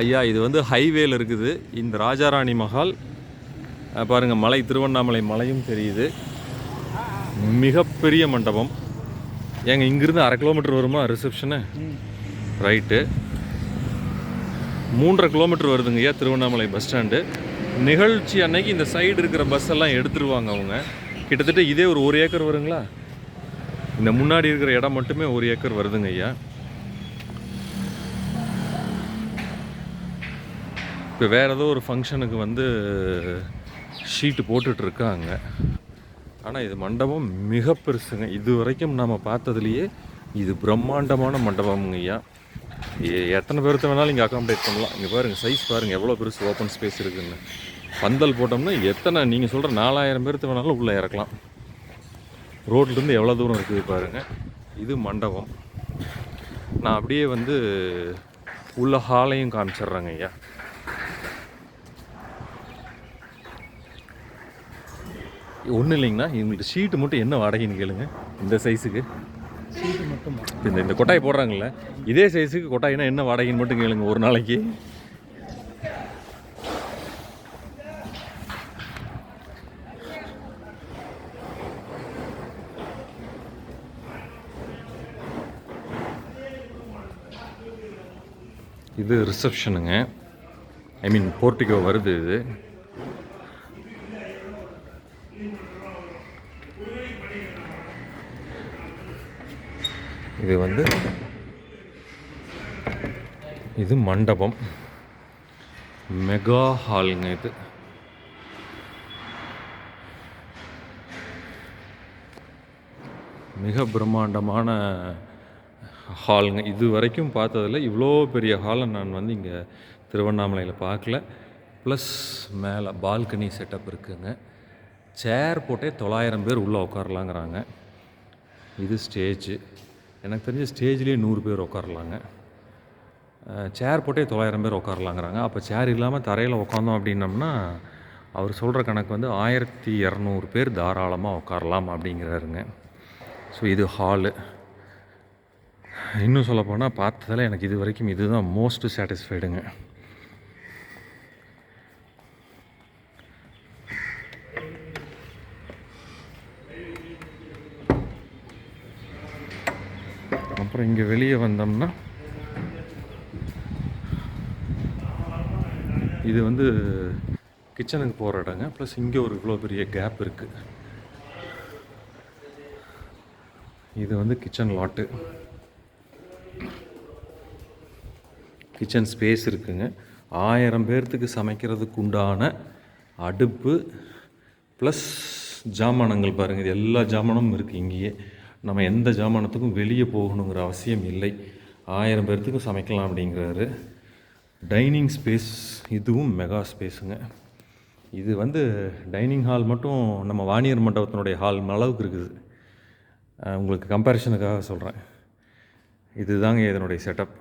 ஐயா இது வந்து ஹைவேல இருக்குது. இந்த ராஜாராணி மஹால் பாருங்கள் மலை திருவண்ணாமலை மலையும் தெரியுது. மிகப்பெரிய மண்டபம். ஏங்க இங்கிருந்து அரை கிலோமீட்டர் வருமா ரிசப்ஷனு ரைட்டு மூன்றரை கிலோமீட்டர் வருதுங்க ஐயா திருவண்ணாமலை பஸ் ஸ்டாண்டு நிகழ்ச்சி அன்னைக்கு இந்த சைடு இருக்கிற பஸ் எல்லாம் எடுத்துருவாங்க அவங்க. கிட்டத்தட்ட இதே ஒரு ஒரு ஏக்கர் வருங்களா? இந்த முன்னாடி இருக்கிற இடம் மட்டுமே ஒரு ஏக்கர் வருதுங்க ஐயா. இப்போ வேற ஏதோ ஒரு ஃபங்க்ஷனுக்கு வந்து ஷீட்டு போட்டுட்ருக்காங்க. ஆனால் இது மண்டபம் மிக பெருசுங்க. இது வரைக்கும் நம்ம பார்த்ததுலேயே இது பிரம்மாண்டமான மண்டபம்ங்க ஐயா. எத்தனை பேர்த்த வேணாலும் இங்கே அகாமடேட் பண்ணலாம். இங்கே பாருங்கள் சைஸ் பாருங்கள் எவ்வளோ பெருசு ஓப்பன் ஸ்பேஸ் இருக்குன்னு. பந்தல் போட்டோம்னா எத்தனை நீங்கள் சொல்கிற நாலாயிரம் பேர்த்து வேணாலும் உள்ளே இறக்கலாம். ரோட்லேருந்து எவ்வளோ தூரம் இருக்குது பாருங்கள் இது மண்டபம். நான் அப்படியே வந்து உள்ள ஹாலையும் காமிச்சிட்றேங்க ஐயா. ஒன்றும் இல்லைங்கண்ணா. எங்களுக்கு ஷீட்டு மட்டும் என்ன வாடகைன்னு கேளுங்க. இந்த சைஸுக்கு இந்த இந்த கொட்டாய் போடுறாங்கல்ல. இதே சைஸுக்கு கொட்டாய்னா என்ன வாடகைன்னு மட்டும் கேளுங்க ஒரு நாளைக்கு. இது ரிசப்ஷனுங்க ஐ மீன் போர்ட்டிகோ வருது இது. இது வந்து இது மண்டபம். மெகா ஹாலுங்க இது. மிக பிரம்மாண்டமான ஹாலுங்க. இது வரைக்கும் பார்த்ததில் இவ்வளோ பெரிய ஹாலை நான் வந்து இங்கே திருவண்ணாமலையில் பார்க்கல. ப்ளஸ் மேலே பால்கனி செட்டப் இருக்குங்க. சேர் போட்டே தொள்ளாயிரம் பேர் உள்ளே உட்காரலாங்கிறாங்க. இது ஸ்டேஜு. எனக்கு தெரிஞ்ச ஸ்டேஜ்லேயே நூறு பேர் உட்காரலாங்க சேர் போட்டே தொள்ளாயிரம் பேர் உட்காரலாங்கிறாங்க அப்போ சேர் இல்லாமல் தரையில் உட்காந்தோம் அப்படின்னம்னா அவர் சொல்கிற கணக்கு வந்து ஆயிரத்தி இரநூறு பேர் தாராளமாக உட்காரலாம் அப்படிங்கிறாருங்க. ஸோ இது ஹாலு இன்னும் சொல்லப்போனால் பார்த்ததில் எனக்கு இது வரைக்கும் இதுதான் மோஸ்ட் சாட்டிஸ்ஃபைடுங்க அப்புறம் இங்கே வெளியே வந்தோம்னா இது வந்து கிச்சனுக்கு போகிற இடங்க. ப்ளஸ் இங்கே ஒரு இவ்வளோ பெரிய கேப் இருக்குது இது வந்து கிச்சன் லாட்டு கிச்சன் ஸ்பேஸ் இருக்குங்க. ஆயிரம் பேர்த்துக்கு சமைக்கிறதுக்கு உண்டான அடுப்பு ப்ளஸ் ஜாமானங்கள் பாருங்கள் இது எல்லா ஜாமானும் இருக்குது இங்கேயே. நம்ம எந்த ஜாமானத்துக்கும் வெளியே போகணுங்கிற அவசியம் இல்லை. ஆயிரம் பேர்த்துக்கும் சமைக்கலாம் அப்படிங்கிறாரு. டைனிங் ஸ்பேஸ் இதுவும் மெகா ஸ்பேஸுங்க. இது வந்து டைனிங் ஹால் மட்டும் நம்ம வாணியர் மண்டபத்தினுடைய ஹால் அளவுக்கு இருக்குது. உங்களுக்கு கம்பேரிஷனுக்காக சொல்கிறேன் இதுதாங்க இதனுடைய செட்டப்.